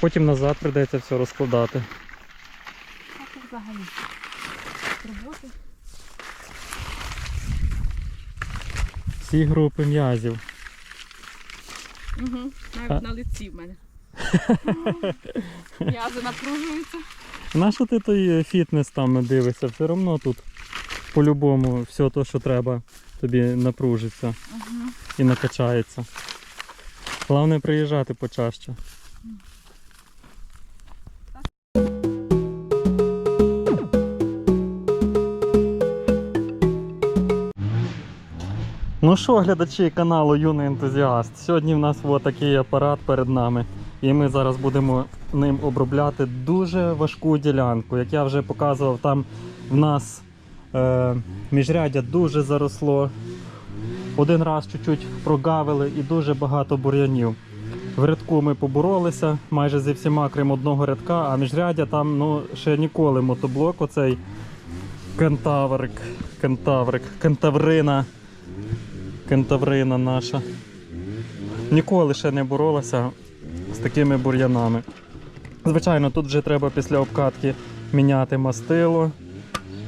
Потім назад прийдеться все розкладати. А тут взагалі. Роботи. Всі групи м'язів. Угу. А- Навіть на лиці в мене. М'язи напружуються. Нащо ти той фітнес там дивишся? Все одно тут по-любому все те, що треба, тобі напружиться Угу. і накачається. Головне приїжджати почаще. Ну що, глядачі каналу Юний ентузіаст. Сьогодні в нас от такий апарат перед нами. І ми зараз будемо ним обробляти дуже важку ділянку. Як я вже показував, там в нас е, міжряддя дуже заросло. Один раз чуть-чуть прогавили і дуже багато бур'янів. В рядку ми поборолися майже зі всіма, крім одного рядка, а міжряддя там ну, ще ніколи мотоблок, оцей кентаврик, кентаврик, кентаврина, кентаврина наша. Ніколи ще не боролася з такими бур'янами. Звичайно, тут вже треба після обкатки міняти мастило,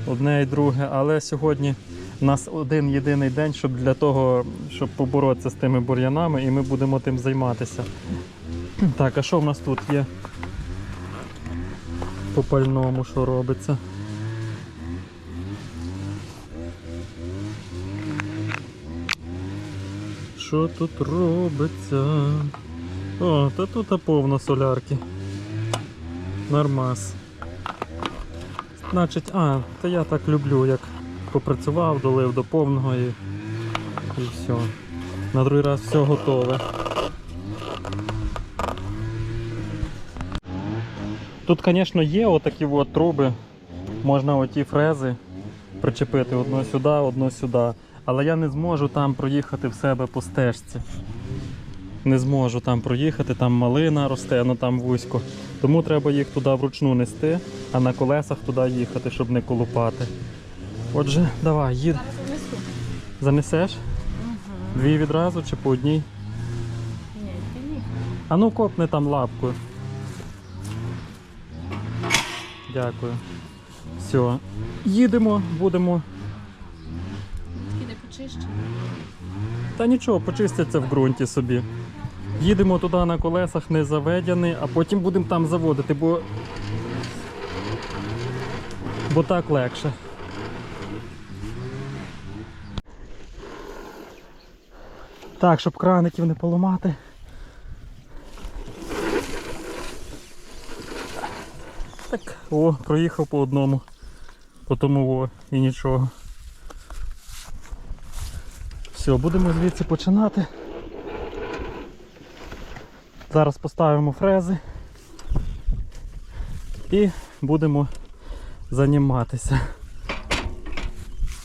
одне і друге, але сьогодні у нас один єдиний день, щоб для того, щоб поборотися з тими бур'янами, і ми будемо тим займатися. Так, а що в нас тут є? По пальному, що робиться? Що тут робиться? О, та тут повно солярки. Нормас. Значить, а, та я так люблю, як попрацював, долив до повного і, і все. На другий раз все готове. Тут, звісно, є отакі от труби. Можна оті фрези причепити одну сюди, одну сюди. Але я не зможу там проїхати в себе по стежці. Не зможу там проїхати, там малина росте, ну там вузько. Тому треба їх туди вручну нести, а на колесах туди їхати, щоб не колупати. Отже, давай, їд. Занесеш? Угу. Дві відразу чи по одній? Ні, ні. А ну копни там лапкою. Дякую. Все. Їдемо, будемо. Почищені. Та нічого, почистяться в ґрунті собі. Їдемо туди на колесах не заведені, а потім будемо там заводити, бо. Бо так легше. Так, щоб краників не поламати. Так, о, проїхав по одному. По тому о, і нічого. Все, будемо звідси починати. Зараз поставимо фрези і будемо займатися.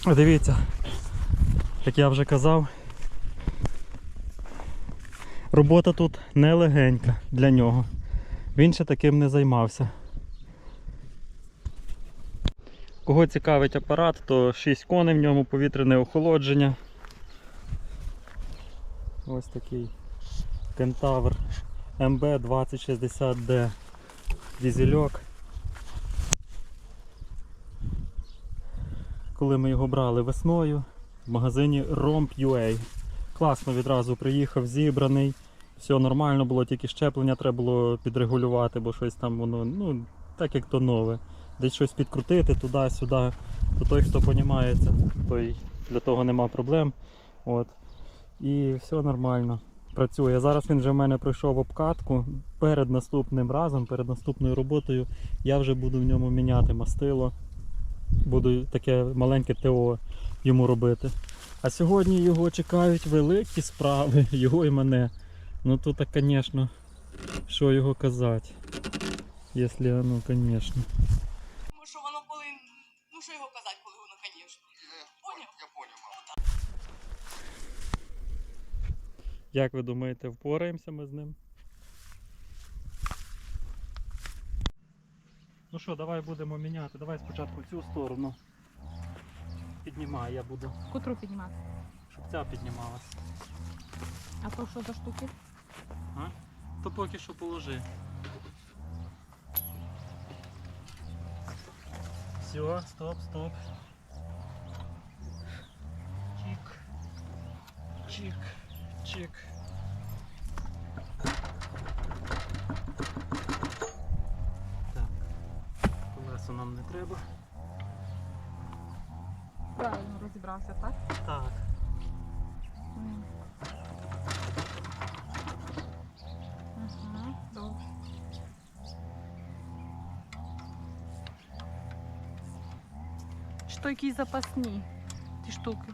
Дивіться, як я вже казав, робота тут не легенька для нього. Він ще таким не займався. Кого цікавить апарат, то 6 коней в ньому повітряне охолодження. Ось такий кентавр МБ2060D дізельок. Коли ми його брали весною в магазині Romp.ua. Класно відразу приїхав, зібраний. Все нормально було, тільки щеплення треба було підрегулювати, бо щось там воно, ну, так як то нове. Десь щось підкрутити туди-сюди. То той, хто розуміється, той для того нема проблем. От. І все нормально. Працює. Зараз він вже в мене пройшов обкатку. Перед наступним разом, перед наступною роботою я вже буду в ньому міняти мастило. Буду таке маленьке ТО йому робити. А сьогодні його чекають великі справи, його і мене. Ну тут, звісно, що його казати. Якщо, ну, звісно. Як ви думаєте, впораємося ми з ним? Ну що, давай будемо міняти. Давай спочатку цю сторону. Піднімаю, я буду. Котру піднімати? Щоб ця піднімалась. А то що за штуки? А? То поки що положи. Все, стоп, стоп. Чик. Чик. Чик. Так. Колесо нам не треба. Правильно розібрався, так? Так. М. Ага, добре. Що якісь запасні ті штуки?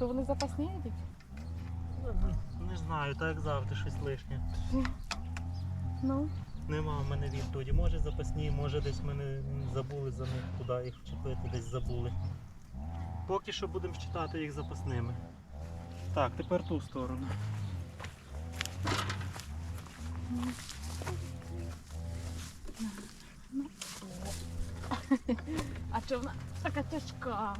То вони запасні йдуть? Не знаю, так як завжди щось лишнє. Ну. Нема в мене відповіді. Може запасні, може десь мене забули за них, куди їх вчепити, десь забули. Поки що будемо вважати їх запасними. Так, тепер ту сторону. А чого вона така тяжка?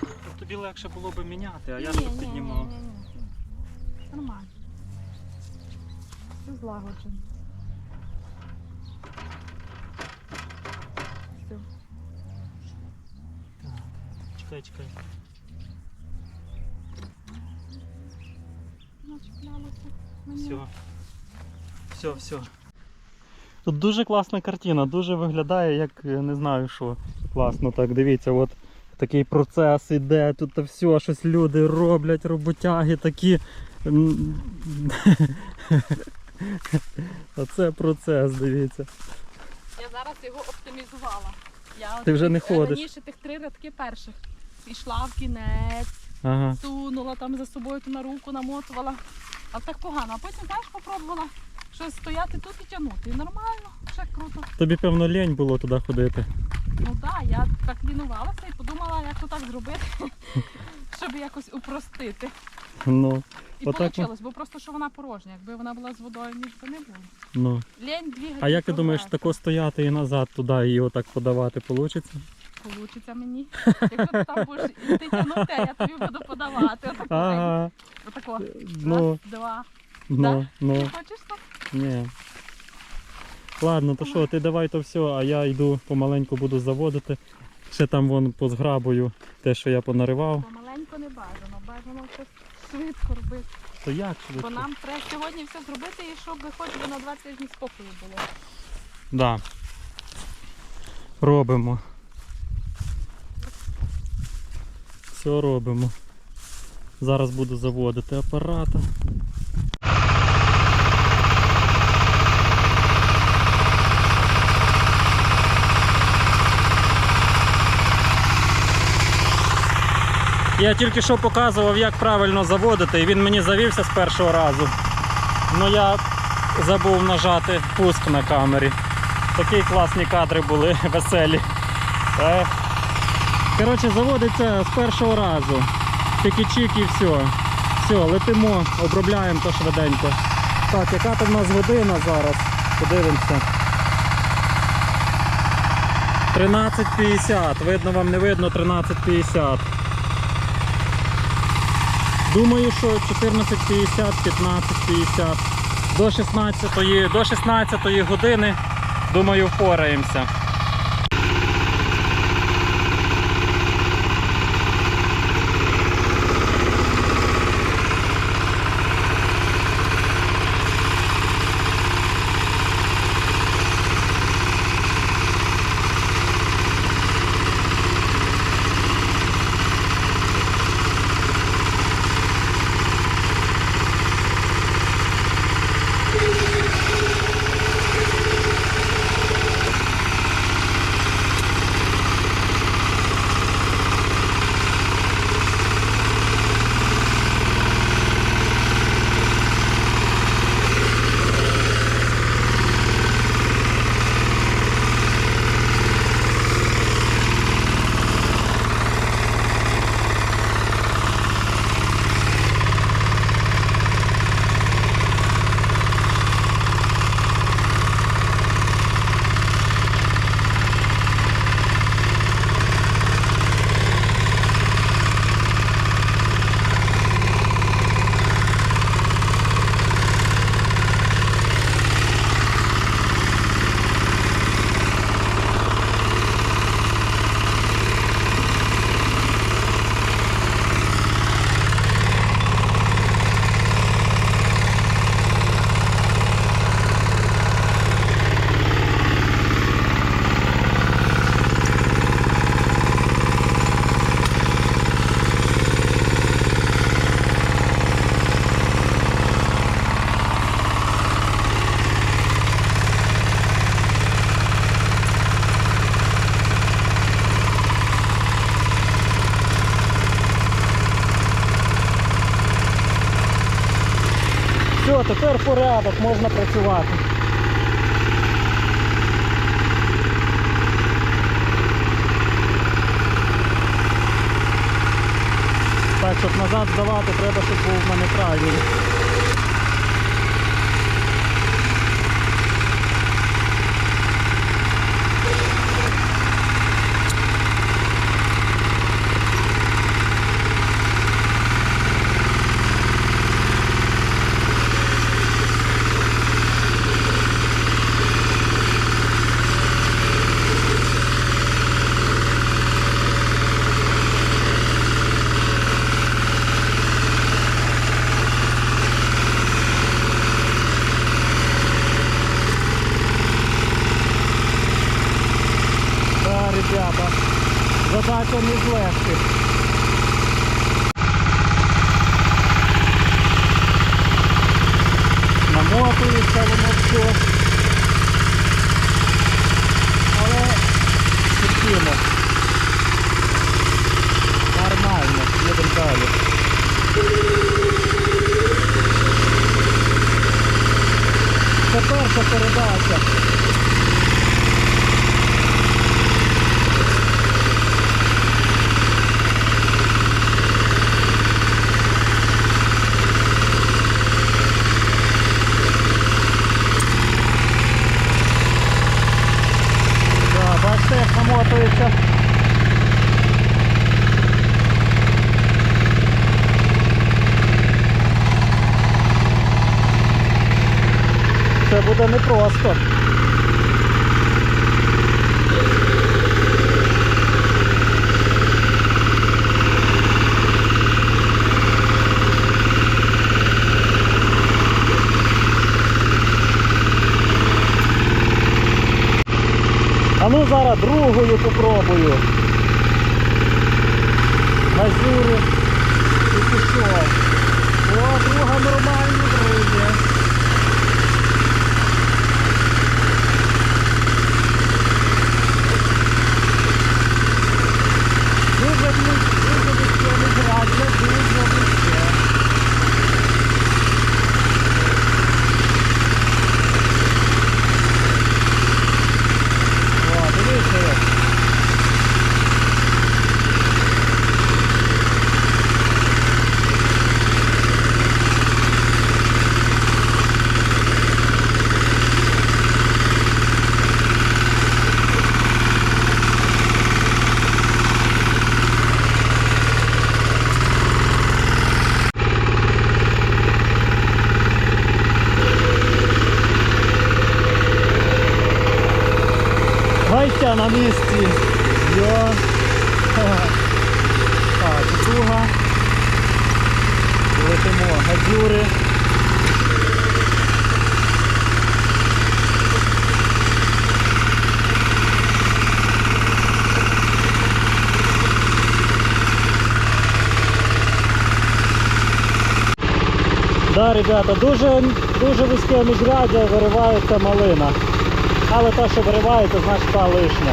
Тобто тобі легше було б міняти, а я Ні, тут піднімав. ні, ні, ні. Нормально. Все злагоджено. Все. Чекай, чекай. Все. Все, все. Тут дуже класна картина, дуже виглядає, як не знаю що. Класно так, дивіться, от такий процес іде, тут все, щось люди роблять, роботяги такі. Оце процес, дивіться. Я зараз його оптимізувала. Я Ти вже не е, ходиш. Раніше тих три рядки перших. Ішла в кінець, Ага. сунула там за собою то на руку, намотувала. А так погано. А потім, знаєш, попробувала щось стояти тут і тягнути. І нормально, все круто. Тобі, певно, лінь було туди ходити. Ну так, я так лінувалася і подумала, як то так зробити, щоб якось упростити. Ну, І Отак вийшло, бо просто що вона порожня. Якби вона була з водою, ніж би не було. ну. Лень двігати. А як ти думаєш, тако стояти і назад туди і отак подавати вийде? Получиться мені. Якщо ти там будеш йти тягнути, я тобі буду подавати. Отако. Ага. Отако. Ну, Раз, два. ну, ну. Ти хочеш так? Ні. Ладно, то що, ти давай то все, а я йду помаленьку буду заводити. Ще там вон позграбую те, що я понаривав. Помаленько не бажано. Бажано щось швидко робити. То як швидко? Бо нам треба сьогодні все зробити, і щоб хоч би на два тижні спокою було. Да. Робимо. Все робимо. Зараз буду заводити апарата. Я тільки що показував, як правильно заводити, і він мені завівся з першого разу. Ну я забув нажати пуск на камері. Такі класні кадри були, веселі. Коротше, заводиться з першого разу. Тільки чик і все. Все, летимо, обробляємо то швиденько. Так, яка то в нас година зараз? Подивимося. 13.50. Видно вам не видно 13.50. Думаю, що 14.50, 15.50. До 16, до 16 години, думаю, впораємося. Тепер порядок, можна працювати. Так, щоб назад здавати, треба, щоб був в мене крайній. Да, ребята, задача не з легких. Намотується воно все. Але терпімо. Нормально, їдемо далі. Це перша передача. зараз другою попробую. Мазюру і пішов. О, друга нормальна, друзі. Дуже близько, дуже близько, На місці. Йо. Так, друга. Летимо газюри. Да, ребята, дуже, дуже вузьке міжряддя виривається малина. Але те, що виривається, значить та лишня.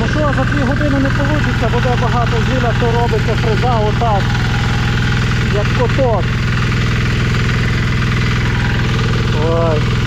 Ну що, за дві години не вийде, буде багато зілля, то робиться фреза отак, як коток. Ой.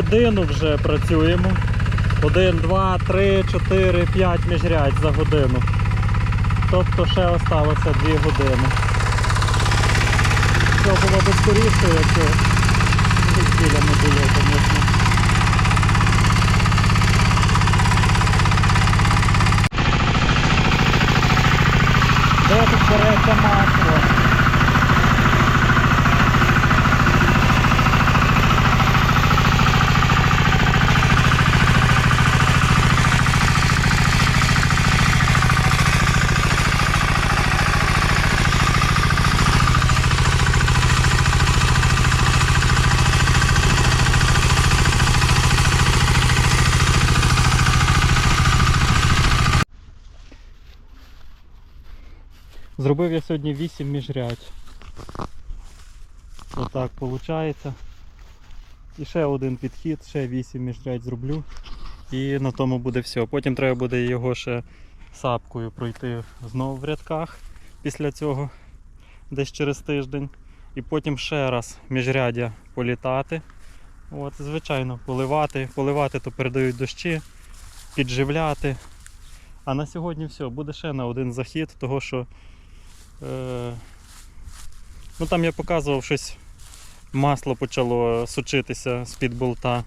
Годину вже працюємо. Один, два, три, чотири, п'ять міжрядь за годину. Тобто ще осталося дві години. Все було б скоріше, якщо біля не було, звісно. Де тут береться масло? Зробив я сьогодні 8 міжрядь. Отак виходить. І ще один підхід, ще 8 міжрядь зроблю. І на тому буде все. Потім треба буде його ще сапкою пройти знову в рядках після цього, десь через тиждень. І потім ще раз міжрядя політати. От, звичайно, поливати. Поливати то передають дощі, підживляти. А на сьогодні все, буде ще на один захід, того що ну там я показував щось. Масло почало сучитися з-під болта.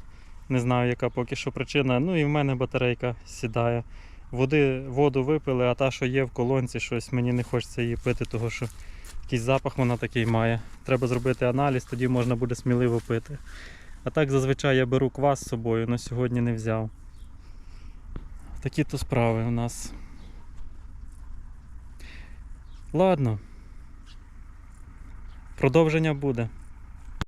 Не знаю, яка поки що причина. Ну і в мене батарейка сідає. Води, воду випили, а та, що є в колонці, щось мені не хочеться її пити, тому що якийсь запах вона такий має. Треба зробити аналіз, тоді можна буде сміливо пити. А так зазвичай я беру квас з собою, але сьогодні не взяв. Такі то справи у нас. Ладно. Продовження буде.